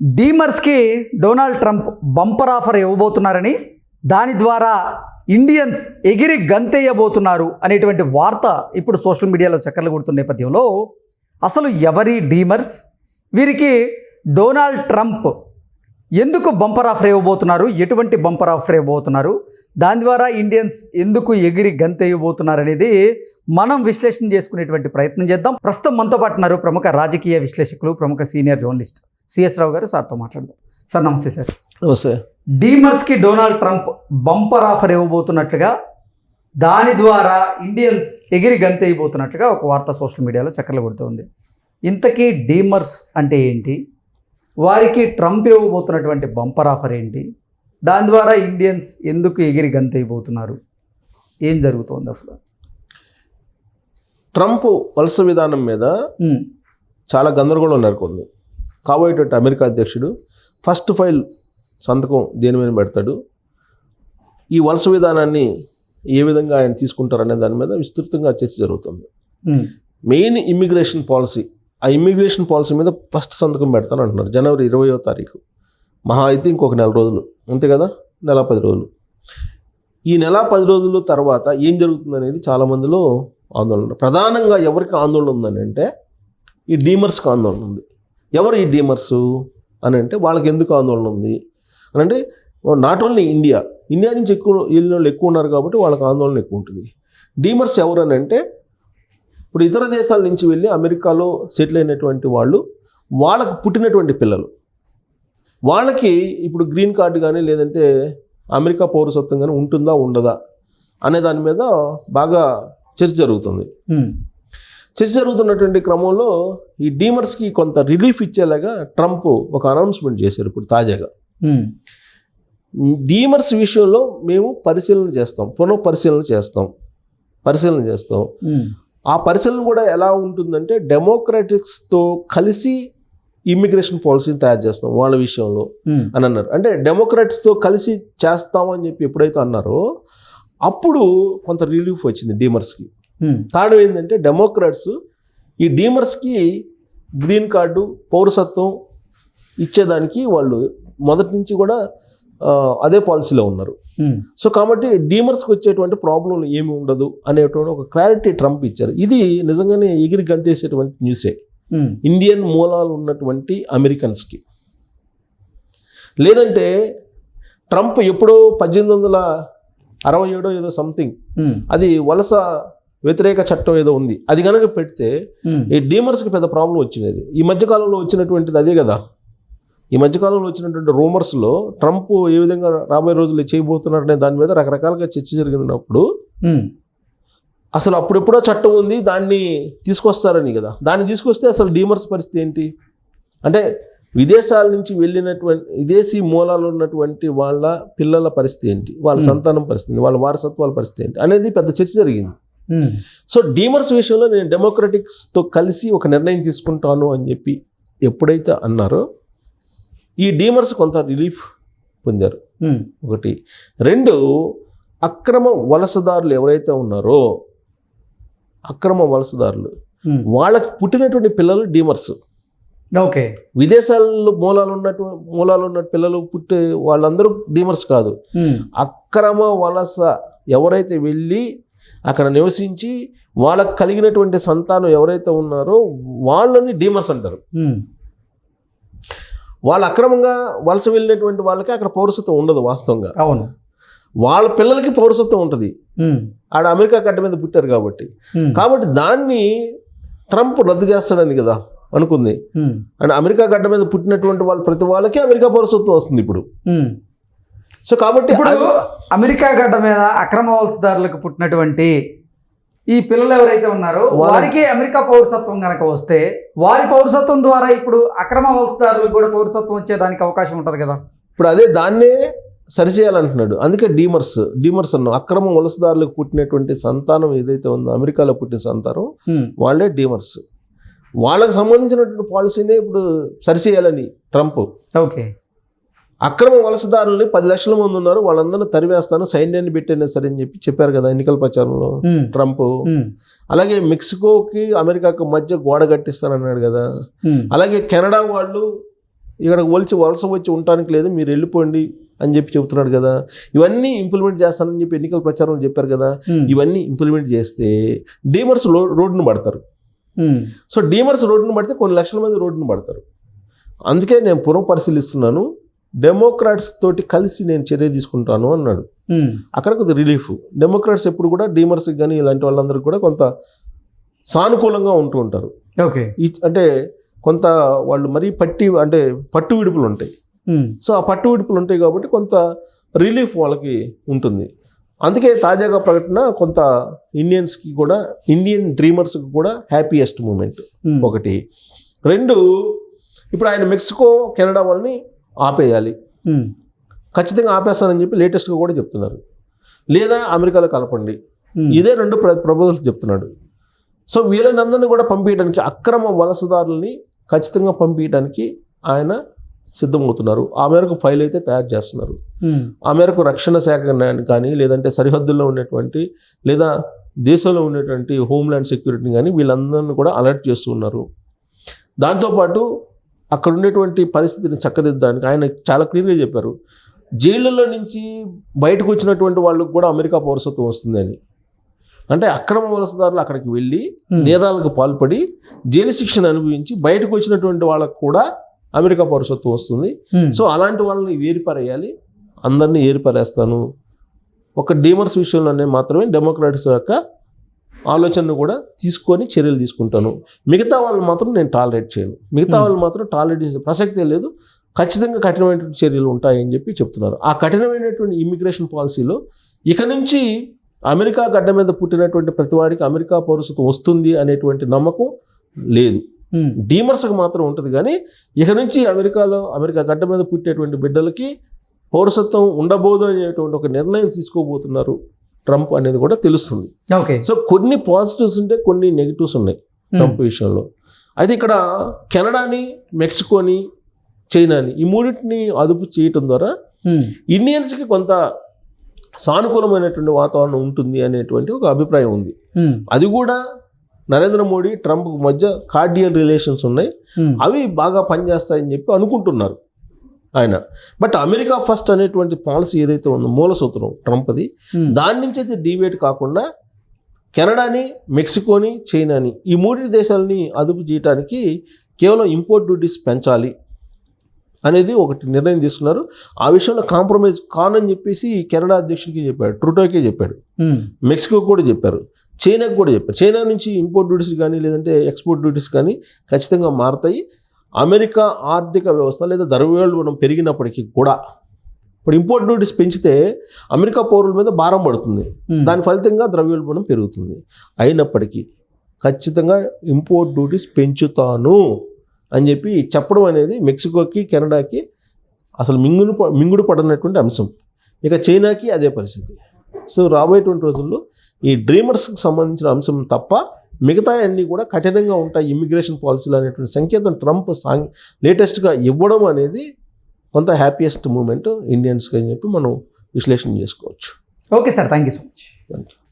డీమర్స్కి Donald Trump bumper offer ఇవ్వబోతున్నారని దాని ద్వారా ఇండియన్స్ ఎగిరి గంతేయబోతున్నారు అనేటువంటి వార్త ఇప్పుడు సోషల్ మీడియాలో చక్కర్లు కొడుతున్న నేపథ్యంలో అసలు ఎవరి డీమర్స్? వీరికి డొనాల్డ్ ట్రంప్ ఎందుకు బంపర్ ఆఫర్ ఇవ్వబోతున్నారు? ఎటువంటి బంపర్ ఆఫర్ ఇవ్వబోతున్నారు? దాని ద్వారా ఇండియన్స్ ఎందుకు ఎగిరి గంతేయబోతున్నారు అనేది మనం విశ్లేషణ చేసుకునేటువంటి ప్రయత్నం చేద్దాం. ప్రస్తుతం మనతో పాటున్నారు ప్రముఖ రాజకీయ విశ్లేషకులు ప్రముఖ సీనియర్ జర్నలిస్ట్ సిఎస్ రావు గారు సార్తో మాట్లాడదాం. సార్ నమస్తే సార్. నమస్తే. డీమర్స్కి డొనాల్డ్ ట్రంప్ బంపర్ ఆఫర్ ఇవ్వబోతున్నట్లుగా దాని ద్వారా ఇండియన్స్ ఎగిరి గంతేయబోతున్నట్లుగా ఒక వార్త సోషల్ మీడియాలో చక్కర్లు కొడుతుంది ఇంతకీ డీమర్స్ అంటే ఏంటి? వారికి ట్రంప్ ఇవ్వబోతున్నటువంటి బంపర్ ఆఫర్ ఏంటి? దాని ద్వారా ఇండియన్స్ ఎందుకు ఎగిరి గంతైపోతున్నారు ఏం జరుగుతోంది అసలు? ట్రంప్ వలస విధానం మీద చాలా గందరగోళం నెలకొంది. కాబోయేటట్టు అమెరికా అధ్యక్షుడు ఫస్ట్ ఫైల్ సంతకం దేని మీద పెడతాడు? ఈ వలస విధానాన్ని ఏ విధంగా ఆయన తీసుకుంటారనే దాని మీద విస్తృతంగా చర్చ జరుగుతుంది. ఉమ్, మెయిన్ ఇమ్మిగ్రేషన్ పాలసీ ఆ ఇమ్మిగ్రేషన్ పాలసీ మీద ఫస్ట్ సంతకం పెడతాను అంటున్నారు. జనవరి ఇరవయో తారీఖు. మహా అయితే ఇంకొక నెల రోజులు. అంతే కదా? నెల పది రోజులు. ఈ నెల పది రోజుల తర్వాత ఏం జరుగుతుంది అనేది చాలా మందిలో ఆందోళన. ప్రధానంగా ఎవరికి ఆందోళన ఉందని అంటే ఈ డీమర్స్కి ఆందోళన ఉంది. ఎవరు ఈ డీమర్స్ అని అంటే వాళ్ళకి ఎందుకు ఆందోళన ఉంది? అని అంటే నాట్ ఓన్లీ ఇండియా ఇండియా నుంచి ఎక్కువ వెళ్ళిన వాళ్ళు ఎక్కువ ఉన్నారు కాబట్టి వాళ్ళకి ఆందోళన ఎక్కువ ఉంటుంది. డీమర్స్ ఎవరు అని అంటే ఇప్పుడు ఇతర దేశాల నుంచి వెళ్ళి అమెరికాలో సెటిల్ అయినటువంటి వాళ్ళు వాళ్ళకు పుట్టినటువంటి పిల్లలు. వాళ్ళకి ఇప్పుడు గ్రీన్ కార్డు కానీ లేదంటే అమెరికా పౌరసత్వం కానీ ఉంటుందా ఉండదా అనే దాని మీద బాగా చర్చ జరుగుతుంది. చర్చ జరుగుతున్నటువంటి క్రమంలో ఈ డీమర్స్కి కొంత రిలీఫ్ ఇచ్చేలాగా ట్రంప్ ఒక అనౌన్స్మెంట్ చేశారు ఇప్పుడు తాజాగా. డీమర్స్ విషయంలో మేము పరిశీలన చేస్తాం పునః పరిశీలన చేస్తాం పరిశీలన చేస్తాం. ఆ పరిశీలన కూడా ఎలా ఉంటుందంటే డెమోక్రాటిక్స్తో కలిసి ఇమ్మిగ్రేషన్ పాలసీని తయారు చేస్తాం వాళ్ళ విషయంలో అని అన్నారు. అంటే డెమోక్రాట్స్తో కలిసి చేస్తామని చెప్పి ఎప్పుడైతే అన్నారో అప్పుడు కొంత రిలీఫ్ వచ్చింది డీమర్స్కి. కారణం ఏంటంటే డెమోక్రాట్స్ ఈ డీమర్స్కి గ్రీన్ కార్డు పౌరసత్వం ఇచ్చేదానికి వాళ్ళు మొదటి నుంచి కూడా అదే పాలసీలో ఉన్నారు. సో కాబట్టి డీమర్స్కి వచ్చేటువంటి ప్రాబ్లం ఏమి ఉండదు అనేటువంటి ఒక క్లారిటీ ట్రంప్ ఇచ్చారు. ఇది నిజంగానే ఎగిరి గంతేసేటువంటి న్యూసే. ఇండియన్ మూలాలు ఉన్నటువంటి అమెరికన్స్కి. లేదంటే ట్రంప్ ఎప్పుడో పద్దెనిమిది వందల అరవై ఏడో ఏదో సంథింగ్ అది వలస వ్యతిరేక చట్టం ఏదో ఉంది. అది కనుక పెడితే ఈ డీమర్స్కి పెద్ద ప్రాబ్లం వచ్చినది. ఈ మధ్యకాలంలో వచ్చినటువంటిది అదే కదా. ఈ మధ్యకాలంలో వచ్చినటువంటి రూమర్స్లో ట్రంప్ ఏ విధంగా రాబోయే రోజుల్లో చేయబోతున్నారనే దాని మీద రకరకాలుగా చర్చ జరిగినప్పుడు అసలు అప్పుడెప్పుడో చట్టం ఉంది దాన్ని తీసుకొస్తారని కదా. దాన్ని తీసుకొస్తే అసలు డీమర్స్ పరిస్థితి ఏంటి? అంటే విదేశాల నుంచి వెళ్ళినటువంటి విదేశీ మూలాలు ఉన్నటువంటి వాళ్ళ పిల్లల పరిస్థితి ఏంటి? వాళ్ళ సంతానం పరిస్థితి వాళ్ళ వారసత్వాల పరిస్థితి ఏంటి? అనేది పెద్ద చర్చ జరిగింది. సో డీమర్స్ విషయంలో నేను డెమోక్రటిక్స్తో కలిసి ఒక నిర్ణయం తీసుకుంటాను అని చెప్పి ఎప్పుడైతే అన్నారో ఈ డీమర్స్ కొంత రిలీఫ్ పొందారు. ఉమ్, ఒకటి. రెండు అక్రమ వలసదారులు ఎవరైతే ఉన్నారో అక్రమ వలసదారులు ఉమ్, వాళ్ళకి పుట్టినటువంటి పిల్లలు డీమర్స్ ఓకే విదేశాల్లో మూలాలు ఉన్నట్టు మూలాలు ఉన్న పిల్లలు పుట్టే వాళ్ళందరూ డీమర్స్ కాదు. అక్రమ వలస ఎవరైతే వెళ్ళి అక్కడ నివసించి వాళ్ళకి కలిగినటువంటి సంతానం ఎవరైతే ఉన్నారో వాళ్ళని డీమర్స్ అంటారు. వాళ్ళు అక్రమంగా వలస వెళ్ళినటువంటి వాళ్ళకి అక్కడ పౌరసత్వం ఉండదు వాస్తవంగా. అవును. వాళ్ళ పిల్లలకి పౌరసత్వం ఉంటుంది. ఆడ అమెరికా గడ్డ మీద పుట్టారు కాబట్టి. కాబట్టి దాన్ని ట్రంప్ రద్దు చేస్తాడని కదా అనుకుంది. అండ్ అమెరికా గడ్డ మీద పుట్టినటువంటి వాళ్ళు ప్రతి వాళ్ళకి అమెరికా పౌరసత్వం వస్తుంది ఇప్పుడు. సో కాబట్టి ఇప్పుడు అమెరికా గడ్డ మీద అక్రమ వలసదారులకు పుట్టినటువంటి ఈ పిల్లలు ఎవరైతే ఉన్నారో వారికి అమెరికా పౌరసత్వం కనుక వస్తే వారి పౌరసత్వం ద్వారా ఇప్పుడు అక్రమ వలసదారులకు కూడా పౌరసత్వం వచ్చేదానికి అవకాశం ఉంటుంది కదా? ఇప్పుడు అదే దాన్నే సరిచేయాలంటున్నాడు. అందుకే డీమర్స్ డీమర్స్ అన్నాం అక్రమ వలసదారులకు పుట్టినటువంటి సంతానం ఏదైతే ఉందో అమెరికాలో పుట్టిన సంతానం వాళ్ళే డీమర్స్. వాళ్ళకి సంబంధించినటువంటి పాలసీనే ఇప్పుడు సరిచేయాలని ట్రంప్. ఓకే. అక్రమ వలసదారులని పది లక్షల మంది ఉన్నారు వాళ్ళందరినీ తరివేస్తాను సైన్యాన్ని పెట్టైనా సరే అని చెప్పి చెప్పారు కదా ఎన్నికల ప్రచారంలో ట్రంప్. అలాగే మెక్సికోకి అమెరికాకు మధ్య గోడ కట్టిస్తానన్నాడు కదా. అలాగే కెనడా వాళ్ళు ఇక్కడ వలసి వలస వచ్చి ఉండటానికి లేదు మీరు వెళ్ళిపోండి అని చెప్పి చెబుతున్నాడు కదా. ఇవన్నీ ఇంప్లిమెంట్ చేస్తానని చెప్పి ఎన్నికల ప్రచారం చెప్పారు కదా. ఇవన్నీ ఇంప్లిమెంట్ చేస్తే డీమర్స్ రోడ్డును పడతారు. సో డీమర్స్ రోడ్డును పడితే కొన్ని లక్షల మంది రోడ్డును పడతారు. అందుకే నేను పునః పరిశీలిస్తున్నాను డెమోక్రాట్స్ తోటి కలిసి నేను చర్య తీసుకుంటాను అన్నాడు. ఉమ్, అక్కడ కొద్ది రిలీఫ్ డెమోక్రాట్స్ ఎప్పుడు కూడా డీమర్స్కి కానీ ఇలాంటి వాళ్ళందరికీ కూడా కొంత సానుకూలంగా ఉంటూ ఉంటారు. ఓకే అంటే కొంత వాళ్ళు మరీ పట్టి అంటే పట్టు విడుపులు ఉంటాయి. ఉమ్, సో ఆ పట్టు విడుపులు ఉంటాయి కాబట్టి కొంత రిలీఫ్ వాళ్ళకి ఉంటుంది. అందుకే తాజాగా ప్రకటన కొంత ఇండియన్స్కి కూడా ఇండియన్ డ్రీమర్స్కి కూడా హ్యాపీయెస్ట్ మూమెంట్ ఉమ్, ఒకటి. రెండు ఇప్పుడు ఆయన మెక్సికో కెనడా వాళ్ళని ఆపేయాలి. ఖచ్చితంగా ఆపేస్తానని చెప్పి లేటెస్ట్గా కూడా చెప్తున్నారు. లేదా అమెరికాలో కలపండి. ఇదే రెండు ప్ర ప్రపోజల్స్ చెప్తున్నాడు. సో వీళ్ళనందరినీ కూడా పంపించడానికి అక్రమ వలసదారుల్ని ఖచ్చితంగా పంపించడానికి ఆయన సిద్ధమవుతున్నారు. ఆ మేరకు ఫైల్ అయితే తయారు చేస్తున్నారు. ఆ మేరకు రక్షణ శాఖ కానీ లేదంటే సరిహద్దుల్లో ఉన్నటువంటి లేదా దేశంలో ఉన్నటువంటి హోమ్ల్యాండ్ సెక్యూరిటీని కానీ వీళ్ళందరినీ కూడా అలర్ట్ చేస్తూ ఉన్నారు. దాంతోపాటు అక్కడ ఉండేటువంటి పరిస్థితిని చక్కదిద్దడానికి ఆయన చాలా క్లియర్గా చెప్పారు. జైళ్ళలో నుంచి బయటకు వచ్చినటువంటి వాళ్ళకు కూడా అమెరికా పౌరసత్వం వస్తుందని అంటే అక్రమ వలసదారులు అక్కడికి వెళ్ళి. నేరాలకు పాల్పడి జైలు శిక్షణ అనుభవించి బయటకు వచ్చినటువంటి వాళ్ళకు కూడా అమెరికా పౌరసత్వం వస్తుంది. సో అలాంటి వాళ్ళని ఏరిపారేయాలి. అందరినీ ఏరిపారేస్తాను. ఒక డీమర్స్ విషయంలోనే మాత్రమే డెమోక్రాట్స్ యొక్క ఆలోచనను కూడా తీసుకొని చర్యలు తీసుకుంటాను. మిగతా వాళ్ళు మాత్రం నేను టాలరేట్ చేయను. మిగతా Hmm. వాళ్ళు మాత్రం టాలరేట్ చేసే ప్రసక్తే లేదు. ఖచ్చితంగా కఠినమైనటువంటి చర్యలు ఉంటాయని చెప్పి చెప్తున్నారు. ఆ కఠినమైనటువంటి ఇమిగ్రేషన్ పాలసీలో ఇక నుంచి అమెరికా గడ్డ మీద పుట్టినటువంటి ప్రతివాడికి అమెరికా పౌరసత్వం వస్తుంది అనేటువంటి నమ్మకం లేదు. ఉమ్, డీమర్స్కి మాత్రం ఉంటుంది కానీ ఇక నుంచి అమెరికాలో అమెరికా గడ్డ మీద పుట్టేటువంటి బిడ్డలకి పౌరసత్వం ఉండబోదు అనేటువంటి ఒక నిర్ణయం తీసుకోబోతున్నారు. ట్రంప్ అనేది కూడా తెలుస్తుంది. ఓకే. సో కొన్ని పాజిటివ్స్ ఉంటే కొన్ని నెగిటివ్స్ ఉన్నాయి ట్రంప్ విషయంలో. అయితే ఇక్కడ కెనడాని మెక్సికోని చైనాని ఈ మూడింటిని అదుపు చేయటం ద్వారా ఇండియన్స్కి కొంత సానుకూలమైనటువంటి వాతావరణం ఉంటుంది అనేటువంటి ఒక అభిప్రాయం ఉంది. అది కూడా నరేంద్ర మోడీ ట్రంప్ మధ్య కార్డియల్ రిలేషన్స్ ఉన్నాయి. అవి బాగా పనిచేస్తాయని చెప్పి అనుకుంటున్నారు. ఆయన. బట్ అమెరికా ఫస్ట్ అనేటువంటి పాలసీ ఏదైతే ఉందో మూల సూత్రం ట్రంప్ది ఉమ్, దాని నుంచి అయితే డివేట్ కాకుండా కెనడాని మెక్సికోని చైనాని ఈ మూడు దేశాలని అదుపు చేయడానికి కేవలం ఇంపోర్ట్ డ్యూటీస్ పెంచాలి అనేది ఒకటి నిర్ణయం తీసుకున్నారు. ఆ విషయంలో కాంప్రమైజ్ కానని చెప్పేసి కెనడా అధ్యక్షుడికి చెప్పాడు ట్రూటోకే చెప్పాడు. ఉమ్, మెక్సికో కూడా చెప్పారు చైనాకు కూడా చెప్పారు. చైనా నుంచి ఇంపోర్ట్ డ్యూటీస్ కానీ లేదంటే ఎక్స్పోర్ట్ డ్యూటీస్ కానీ ఖచ్చితంగా మారుతాయి. అమెరికా ఆర్థిక వ్యవస్థ లేదా ద్రవ్యోల్బణం పెరిగినప్పటికీ కూడా ఇప్పుడు ఇంపోర్ట్ డ్యూటీస్ పెంచితే అమెరికా పౌరుల మీద భారం పడుతుంది. ఉమ్, దాని ఫలితంగా ద్రవ్యోల్బణం పెరుగుతుంది. అయినప్పటికీ ఖచ్చితంగా ఇంపోర్ట్ డ్యూటీస్ పెంచుతాను అని చెప్పి చెప్పడం అనేది మెక్సికోకి కెనడాకి అసలు మింగును మింగుడు పడనటువంటి అంశం. ఇక చైనాకి అదే పరిస్థితి. సో రాబోయేటువంటి రోజుల్లో ఈ డ్రీమర్స్కి సంబంధించిన అంశం తప్ప మిగతా అన్నీ కూడా కఠినంగా ఉంటాయి ఇమిగ్రేషన్ పాలసీలు అనేటువంటి సంకేతం ట్రంప్ సాంగ్ లేటెస్ట్గా ఇవ్వడం అనేది కొంత హ్యాపీయెస్ట్ మూమెంట్ ఇండియన్స్కి అని చెప్పి మనం విశ్లేషణ చేసుకోవచ్చు. Okay sir thank you so much thank you